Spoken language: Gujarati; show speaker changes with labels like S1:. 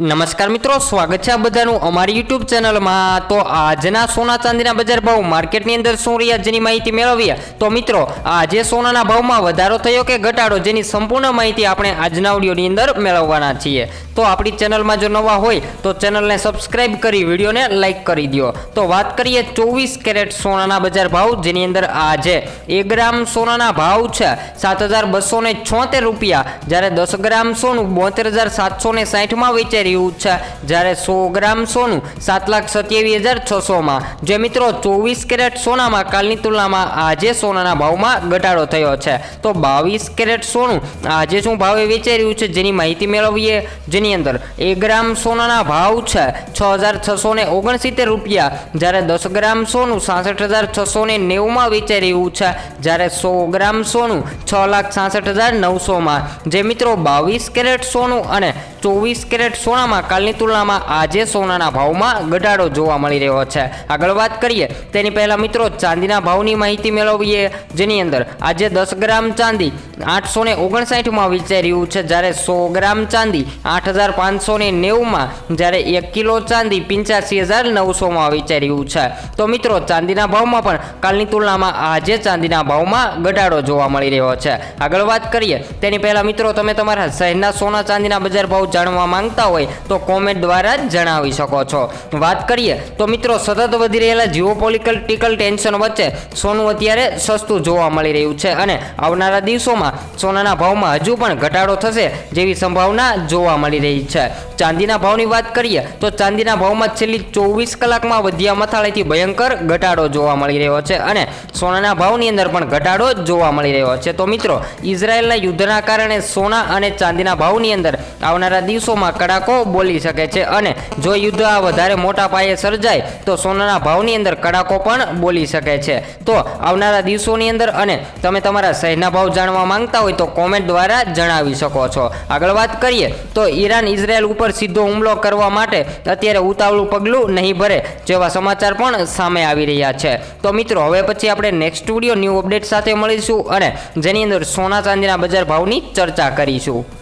S1: નમસ્કાર મિત્રો, સ્વાગત છે આ બધાનું અમારી યુટ્યુબ ચેનલમાં. તો આજના સોના ચાંદીના બજાર ભાવ માર્કેટની અંદર શું રહ્યા જેની માહિતી મેળવીએ? તો મિત્રો, આજે સોનાના ભાવમાં વધારો થયો કે ઘટાડો જેની સંપૂર્ણ માહિતી આપણે આજના ઓડિયોની અંદર મેળવવાના છીએ. તો આપણી ચેનલમાં જો નવા હોય, તો ચેનલને સબસ્ક્રાઇબ કરી, વિડીયોને લાઇક કરી દો તો વાત કરીએ ચોવીસ કેરેટ સોનાના બજાર ભાવ જેની અંદર આજે એક ગ્રામ સોનાના ભાવ છે સાત હજાર બસો છોતેર રૂપિયા, જ્યારે દસ ગ્રામ સોનું બોતેર હજાર સાતસો ને સાઠમાં વેચાઈ રહ્યું છે જ્યારે સો ગ્રામ સોનું સાત લાખ સત્યાવીસ હજાર છસોમાં. જે મિત્રો ચોવીસ કેરેટ સોનામાં કાલની તુલનામાં આજે સોનાના ભાવમાં ઘટાડો થયો છે. તો બાવીસ કેરેટ સોનું આજે શું ભાવે વેચાઈ રહ્યું છે જેની માહિતી મેળવીએ? જેની અંદર એક ગ્રામ સોનાના ભાવ છે છ હજાર છસો ને ઓગણસિત્તેર રૂપિયા. જ્યારે દસ ગ્રામ સોનું સાસઠ હજાર છસો ને નેવુંમાં વેચાઈ રહ્યું છે. જ્યારે સો ગ્રામ સોનું છ લાખ સાસઠ હજાર નવસોમાં. જે મિત્રો બાવીસ કેરેટ સોનું અને ચોવીસ કેરેટ સોનામાં કાલની તુલનામાં આજે સોનાના ભાવમાં ઘટાડો જોવા મળી રહ્યો છે. આગળ વાત કરીએ, તેની પહેલાં મિત્રો ચાંદીના ભાવની માહિતી મેળવીએ, જેની અંદર આજે દસ ગ્રામ ચાંદી આઠસો ને ઓગણસાઠમાં વેચાઈ રહ્યું છે. જ્યારે સો ગ્રામ ચાંદી આઠ હજાર પાંચસો ને નેવુંમાં, જ્યારે એક કિલો ચાંદી પંચ્યાસી હજાર નવસોમાં વેચાઈ રહ્યું છે. તો મિત્રો, ચાંદીના ભાવમાં પણ કાલની તુલનામાં આજે ચાંદીના ભાવમાં ઘટાડો જોવા મળી રહ્યો છે. આગળ વાત કરીએ, તેની પહેલાં મિત્રો, તમે તમારા શહેરના સોના ચાંદીના બજાર ભાવ જાણવા માંગતા હોય તો કોમેન્ટ દ્વારા જ જણાવી શકો છો. વાત કરીએ તો મિત્રો સતત વધી રહેલા જીઓપોલિટિકલ ટેન્શન વચ્ચે સોનું અત્યારે સસ્તું જોવા મળી રહ્યું છે અને આવનારા દિવસોમાં સોનાના ભાવમાં હજુ પણ ઘટાડો થશે જેવી સંભાવના જોવા મળી રહી છે. ચાંદીના ભાવની વાત કરીએ તો ચાંદીના ભાવમાં છેલ્લી ચોવીસ કલાકમાં વધ્યા મથાળેથી ભયંકર ઘટાડો જોવા મળી રહ્યો છે અને સોનાના ભાવની અંદર પણ ઘટાડો જોવા મળી રહ્યો છે. તો મિત્રો, ઇઝરાયેલના યુદ્ધના કારણે સોના અને ચાંદીના ભાવની અંદર આવનારા દિવસોમાં કડાકો બોલી શકે છે અને જો યુદ્ધ આ વધારે મોટા પાયે સર્જાય, તો સોનાના ભાવની અંદર કડાકો પણ બોલી શકે છે. તો આવનારા દિવસોની અંદર અને તમે તમારા શહેરના ભાવ જાણવા માંગતા હોય તો કોમેન્ટ દ્વારા જણાવી શકો છો. આગળ વાત કરીએ, તો ઈરાન ઇઝરાયલ ઉપર સીધો હુમલો કરવા માટે અત્યારે ઉતાવળું પગલું નહીં ભરે જેવા સમાચાર પણ સામે આવી રહ્યા છે. તો મિત્રો, હવે પછી આપણે નેક્સ્ટ સ્ટુડિયો ન્યૂ અપડેટ સાથે મળીશું અને જેની અંદર સોના ચાંદીના બજાર ભાવની ચર્ચા કરીશું.